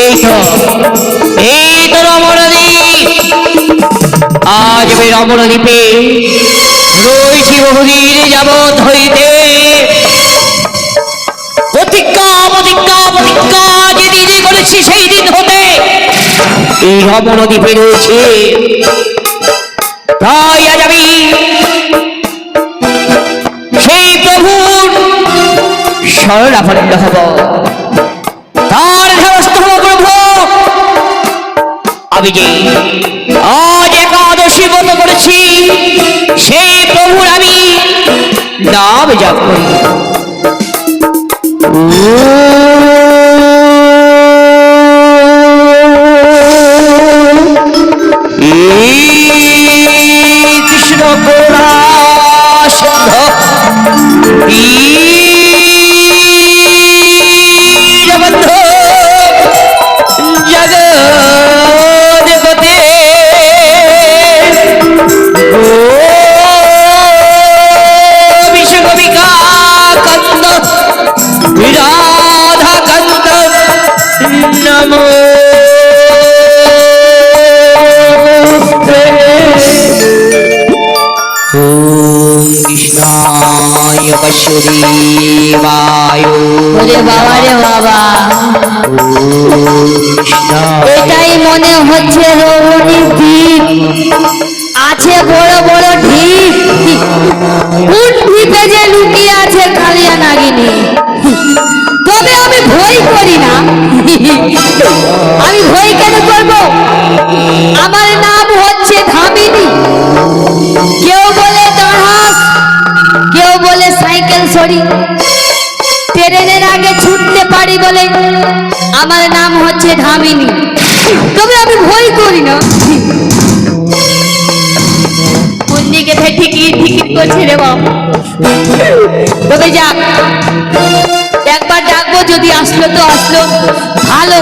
এই তো এই তো রমণদ্বীপ আজ আমি রমণদ্বীপে রয়েছি বহুদিন যাবৎ হইতে। প্রতিজ্ঞা প্রতিজ্ঞা প্রতিজ্ঞা যেদিন করেছি সেই দিন হতে। এই রমণদ্বীপে রয়েছে। তাই আজ আমি সেই প্রভুর শরণাপন্ন হব। আমি যে আজ একাদশী ব্রত করেছি সেই প্রভুর আমি নাম জপ করি। কৃষ্ণ গোরা সিদ্ধ ওরে বাবা রে বাবা। এটাই মনে হচ্ছে রমণী দ্বীপ আছে বড় বড় ঢিপ। কোন ঢিপে যে লুকিয়ে আছে কালিয়া নাগিনী। তবে আমি ভয় করি না। আমি ভয় কেন করব? আমার নাম হচ্ছে ধামিনী। কেউ বলে দাঁড়াস কেউ বলে সাইকেল সরি। বলে, আমার নাম হচ্ছে ধামিনী। তবে আমি ভয় করি না। একবার যদি আসলো তো আসলো। ভালো,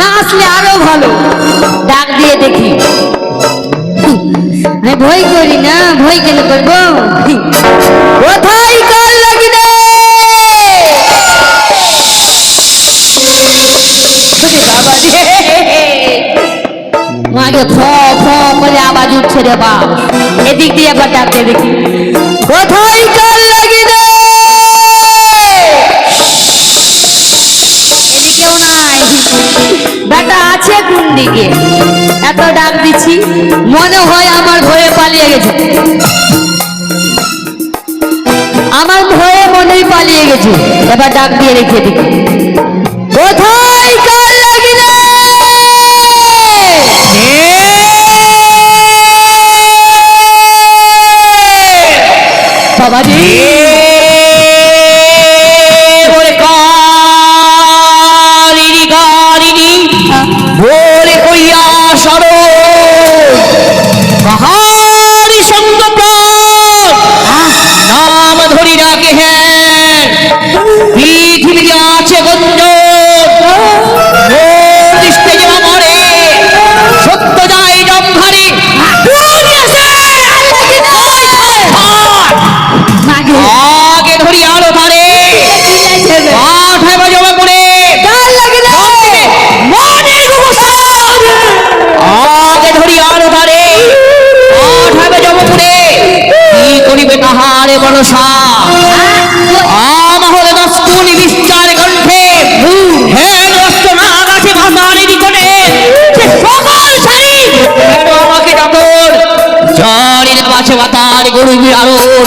না আসলে আরও ভালো। ডাক দিয়ে দেখি। ভয় করি না, ভয় কেন করব? কোথায় করে আওয়াজ উঠছে রে এদিক দিয়ে একবার দেখি। কোথায় লাগি আছে কোন দিকে? এত ডাক মনে হয় আমার ভয়ে পালিয়ে গেছে। আমার ভয়ে মনে হয় পালিয়ে গেছে। এবার ডাক দিয়ে রেখে দিকে কোথায় কালিনী ভোরে কইয়া সর কাহারি সঙ্গ নাম ধরি ডাকে হ্যাঁ তাহারে মনসা আমহলে দস্তুনি বিস্তার কণ্ঠে। হে দস্ত না ভাষারি নিকটে। সে সকল হেন আমাকে ডাকর জলের পাশে বাতার গরু বিড়ালোর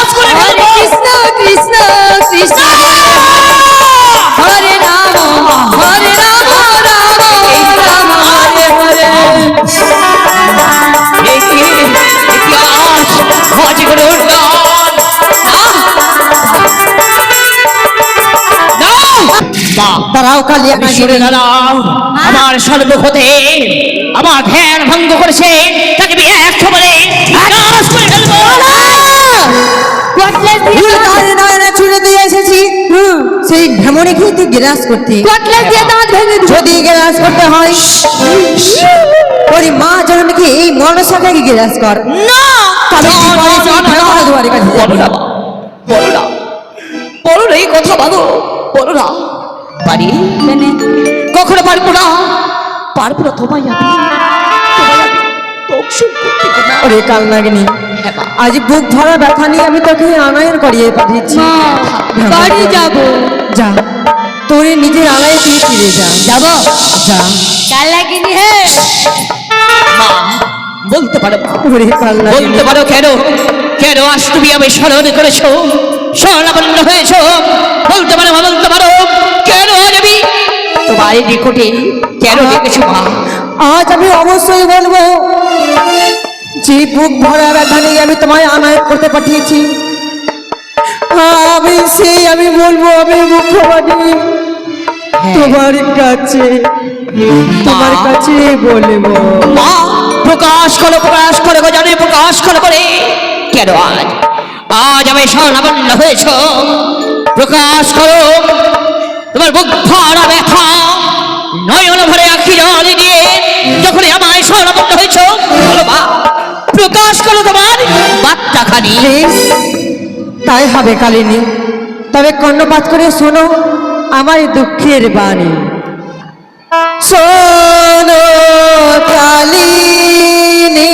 কালিয়া তুমি শুনে দাঁড়াও। আমার সর্বক্ষতে আমার ধ্যান ভঙ্গ করেছে তাকে আমি একশো বলে দিয়ে ছুড়ে এসেছি সেই ভ্রমণে তুই গ্রাস করতে যদি গ্রাস করতে হয় ওর মা এই গ্রাস কর না বলো না বলো না বলো না এই কথা বলো বলো না পারি? কখনো পারব না। পারব না তোমায় আমি। ওরে কাল নাগিনী হ্যাঁ আজ বুক ভরা ব্যথা নিয়ে আমি তোকে আনায়ন করিয়ে পাঠিয়েছি। বাড়ি যাব। যা। তোর নিজের আনায় তুই ফিরে যা। যাব? যা। কাল লাগিনি হে। বলতে পারো মা। ওরে কাল নাগিনী। বলতে পারো কেন? কেন আজ তুমি আমি স্মরণ করেছ? স্মরণাপন্ন হয়েছো? বলতে পারো বলতে পারো। কেন আজ আমি তোমার নিকটে কেন ডেকেছো মা? আজ আমি অবশ্যই বলব যে বুক ভরা ব্যথা নিয়ে আমি তোমায় আনায়ত করতে পাঠিয়েছি আমি সেই আমি বলব আমি মুখ্যবাদী তোমার কাছে তোমার কাছে বলব। মা প্রকাশ করো প্রকাশ করো জানে প্রকাশ করো বলে। কেন আজ? আজ আমি স্বর্ণাপন্ন হয়েছ। প্রকাশ করো। তোমার বুক ভরা ব্যথা, নয়ন ভরে আখি জল দিয়ে যখন আমায় স্বর্ণাপন্ন হয়েছ প্রকাশ করো তোমার বার্তাখানি প্লিজ তাই হবে কালিনী, তবে কর্ণপাত করে শোনো আমার দুঃখের বাণী। শোনো কালিনী।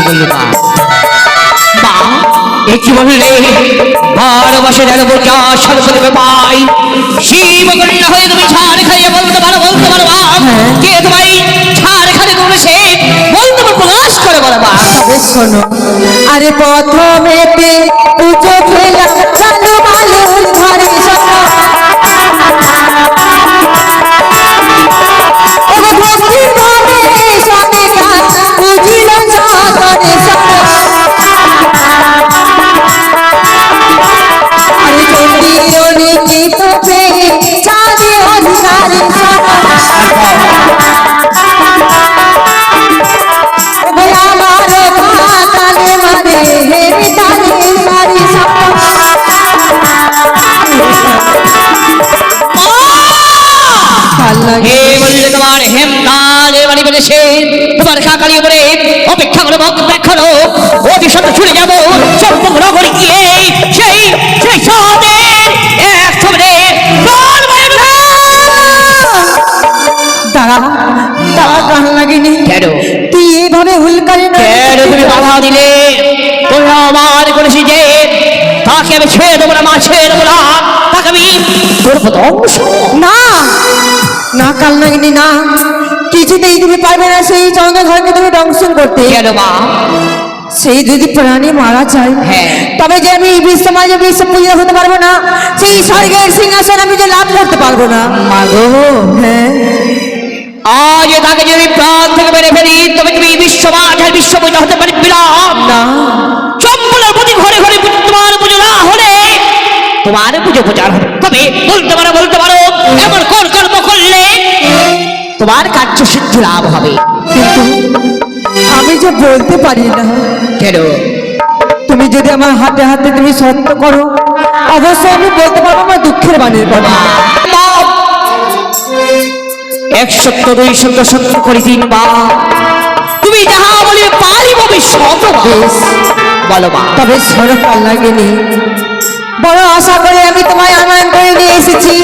একটু বলল মা মা একটু বললে ভালোবাসে যেন বোঝা সরস্বতী পাই শিব কন্যা হয়ে তুমি ছাড় খাইয়ে বলতে পারো বলতে পারো মা কে তোমায় ছাড় বলতে পারো প্রকাশ করে বলো মা শোনো, আরে প্রথমেতে বলেছে তোমার কাকালি বলে অপেক্ষা সাথে ছুটে যাব চম্পক করে গিয়ে তাকে আমি ছেড়ে দেবো না মা ছেড়ে দেবো না। তাকে আমি করব। ধ্বংস না না কাল লাগেনি না। কিছুতেই তুমি পারবে না সেই চন্দ্রঘরকে তুমি দংশন করতে। কেন মা? সেই যদি প্রাণী মারা যায় হ্যাঁ। তবে যে আমি এই সমাজে বিশ্ব পূজা হতে পারব না সেই স্বর্গের সিংহাসন আমি যে লাভ করতে পারব না। মা গো। হ্যাঁ। আজ তাকে যদি প্রাণ থেকে মেরে ফেলি তবে তুমি বিশ্ব মাঝের বিশ্ব পূজা হতে পারবে না। চম্পলের প্রতি ঘরে ঘরে তোমার পুজো না হলে তোমার পুজো প্রচার হবে। তবে বলতে পারো বলতে পারো। এমন কোন কর্ম করলে তোমার কার্য সিদ্ধি লাভ হবে। কিন্তু আমি যে বলতে পারি না। কেন? তুমি যদি আমার হাতে হাতে তুমি সত্য করো অবশ্যই আমি বলতে পারব আমার দুঃখের বাণীর কথা। এক সত্য দুই সত্য সত্য করে তিন বা তুমি যাহা বলে পারিব আমি বেশ। বলো মা তবে সরকার লাগেনি বড় আশা করে আমি তোমায় আনয়ন করে নিয়ে এসেছি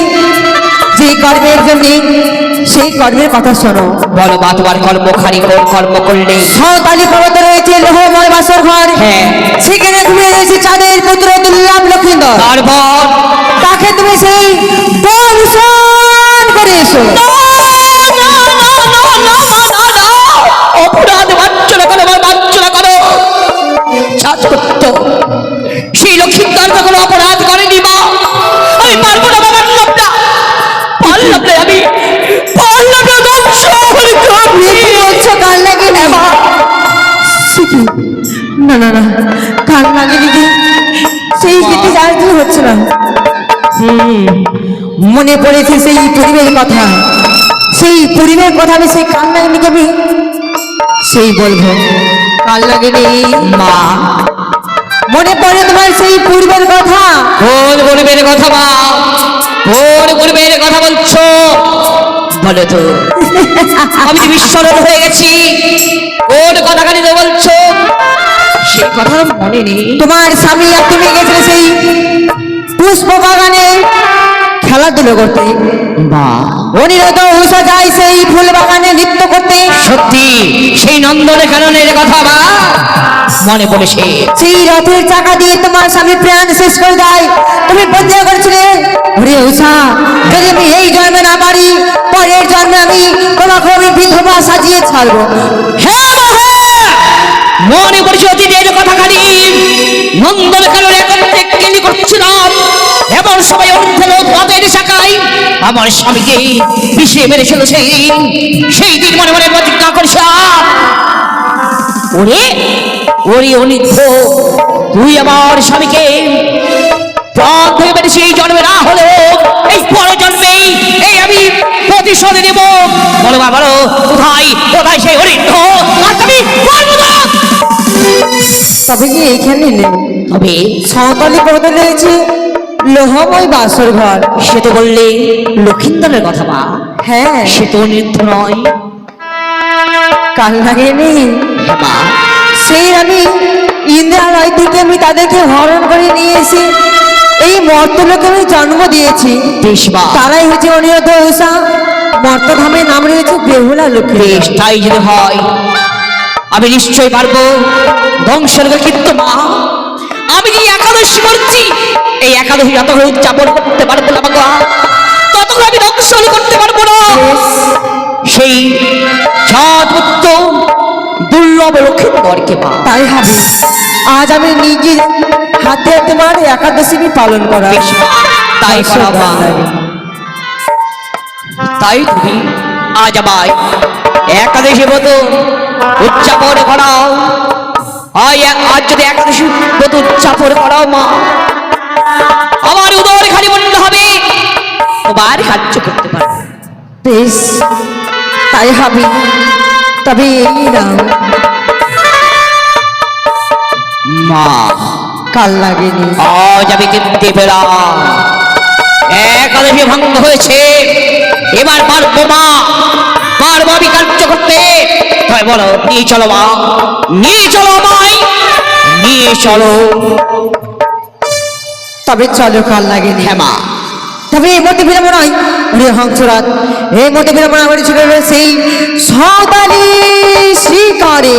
যে কর্মের জন্য সেই কর্মের কথা শোনো বলো মা তোমার কর্মখানি কোন কর্ম করলে সাঁওতালি পর্বতে রয়েছে লোহময় বাসর ঘর হ্যাঁ। সেখানে ঘুরে রয়েছে চাঁদের পুত্র দুর্লভ লক্ষিন্দর তারপর তাকে তুমি সেই দংশন করে এসো অপরাধ বাঞ্ছনা করো আমার বাঞ্ছনা করো। সত্য সেই লক্ষ্মীদার তো কোনো অপরাধ করেনি মা। আমি পারব না বাবার লোকটা পারলাম না আমি। পারলাম না কাল লাগে না? না না না কাল লাগেনি যে সেই গীতি হচ্ছে না। মনে পড়েছে সেই পরিবের কথা। সেই পরিবের কথা আমি সেই লাগেনি কবি সেই বলব। কাল লাগেনি মা। মনে পড়ে তোমার সেই পূর্বের কথা? কোন গরিবের কথা মা? কোন গরিবের কথা বলছো? বলো তো। আমি বিস্মরণ হয়ে গেছি। কোন কথা খালি তো বলছো? সেই কথা মনে নেই। তোমার স্বামী আর তুমি গেছিলে সেই পুষ্প বাগানে খেলাধুলো করতে। মা অনিরত উষা যায় সেই ফুল বাগানে নৃত্য করতে। সত্যি সেই নন্দনের কারণের কথা মা মনে পড়েছে। সেই রথের চাকা দিয়ে তোমার স্বামী প্রাণ শেষ করে দেয়। তুমি প্রতিজ্ঞা করেছিলে ওরে উষা যদি আমি এই জন্মে না পারি পরের জন্মে আমি তোমাকে আমি বিধবা সাজিয়ে ছাড়বো। হ্যাঁ হ্যাঁ। মনে পড়েছে অতীতের কথা খালি নন্দন কারণ একত্রে কেলি করছিলাম। এমন সবাই শাখায় আমার স্বামীকে বিষে মেরে চলেছে সেই দিন মনে মনে প্রতিজ্ঞা করছিলাম ওরে ওরে অনিদ্ধ তুই আমার স্বামীকে প্রাণ থেকে মেরে সেই জন্মে না হলেও এই পরের জন্মেই এই আমি প্রতিশোধ নেব। বলো বাবা বলো কোথায় কোথায় সেই আর তুমি তবে কি এইখানে নেই? তবে সাঁওতালি পর্বতে রয়েছে লোহময় বাসর ঘর। সে তো বললে লক্ষিন্দরের কথা মা হ্যাঁ। সে তো অনিদ্ধ নয়। কাল লাগেনি হ্যাঁ মা। সেই আমি ইন্দ্রালয় থেকে আমি তাদেরকে হরণ করে নিয়ে এসে এই মর্তলোকে আমি জন্ম দিয়েছি। তারাই হচ্ছে অনিরত উষা মর্তধামের নাম রয়েছে বেহুলা লক্ষ্মী। তাই যদি হয় আমি নিশ্চয়ই পারব। ধ্বংসের কিন্তু মা। আমি যে একাদশী করছি এই একাদশী যত করে উদযাপন করতে পারব না বাবা। তত করে আমি ধ্বংসন করতে পারব না। সেই পুত্র দুর্লভ লক্ষ্মীন্দরকে মা তাই হবে। আজ আমি নিজে হাতে তোমার একাদশী আমি পালন করা। তাই করা তাই তুমি আজ আমায় একাদশী মতো উদযাপন করাও। আয় আজ যদি একাদশী মতো উদযাপন করাও মা। আমার উদর খালি মনে হবে তোমার কার্য করতে পারব। বেশ তাই হবে। তবে এই নাও। মা। কাল লাগেনি আজ আমি কিনতে পেলাম একাদশী ভঙ্গ হয়েছে। এবার পারব মা। পারব আমি কার্য করতে। তাই বলো নিয়ে চলো মা নিয়ে চলো আমায় চলো। তবে চলো কাল লাগেনি। হ্যাঁ মা। তবে এই মধ্যে বিলম্ব নয় ওরে হংসরাত এই মধ্যে বিলম্ব আমার ছিল সেই সদালি শ্রী তারা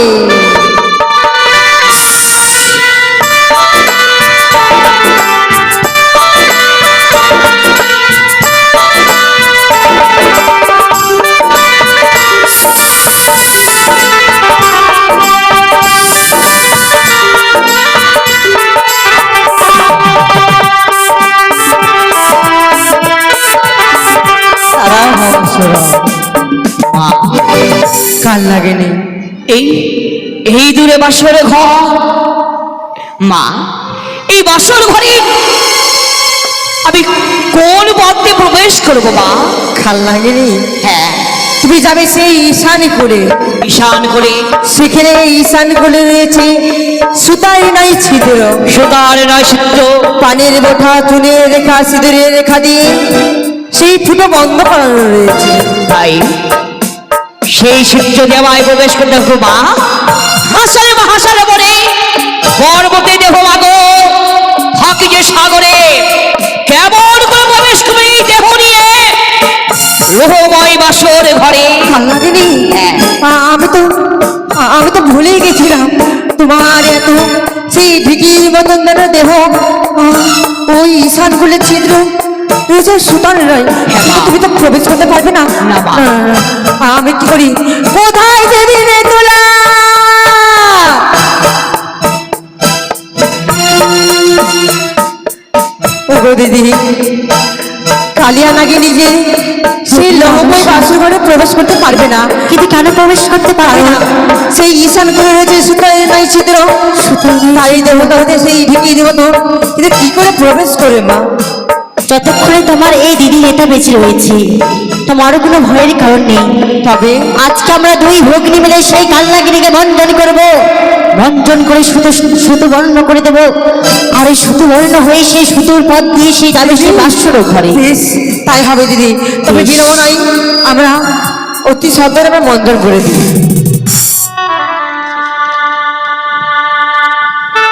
এই এই দূরে বাসর ঘর। মা এই বাসর ঘরে আমি কোন পথে প্রবেশ করব মা? কাল লাগেনি হ্যাঁ। তুমি যাবে সেই ঈশানি করে ঈশান করে সেখানে ঈশান করে রয়েছে সুতাই নাই ছিদ্র। সুতার নয় সূত্র পানির বোঠা চুনে রেখা সিঁদুরের রেখা দিয়ে সেই ফুটো বন্ধ করানো রয়েছে। তাই সেই সূর্য দেওয়ায় প্রবেশ করতে মা। হাসারে মা হাসারে বলে পর্বতে দেহ মাগো থাকি যে সাগরে। কেমন করে প্রবেশ করবে এই দেহ নিয়ে? রোহময় বাসর ঘরে। ভালো লাগেনি হ্যাঁ। আমি তো আমি তো ভুলেই গেছিলাম। তোমার এত সেই ঢিকির মতন দেহ ওই ঈশান গুলের ছিদ্র রয়েছে সুতার নয় তুমি তো প্রবেশ করতে পারবে না। আমি কি করি? কোথায় তোলা। ওগো দিদি কালিয়া নাগিনী যে সেই লহময় বাসর ঘরে প্রবেশ করতে পারবে না। কিন্তু কেন প্রবেশ করতে পারবে না? সেই ঈশান করে রয়েছে সুতরাং নাই ছিদ্র তাই দেবতা হতে সেই ঢিকি দেবত কিন্তু কি করে প্রবেশ করবে মা? যতক্ষণে তোমার এই দিদি এটা বেঁচে রয়েছে তোমারও কোনো ভয়ের কারণ নেই। তবে? আজকে আমরা দুই ভগ্নি মিলে সেই কাল্লাগিরিকে বন্ধন করব। বন্ধন করে সুতো সুতো বর্ণ করে দেব। আর এই সুতো বর্ণ হয়ে সেই সুতোর পথ দিয়ে সেই যাবে সেই বাসর ঘরে তাই হবে দিদি। তবে বিলম্ব নাই আমরা অতি সত্তর আমরা মন্থন করে দিই।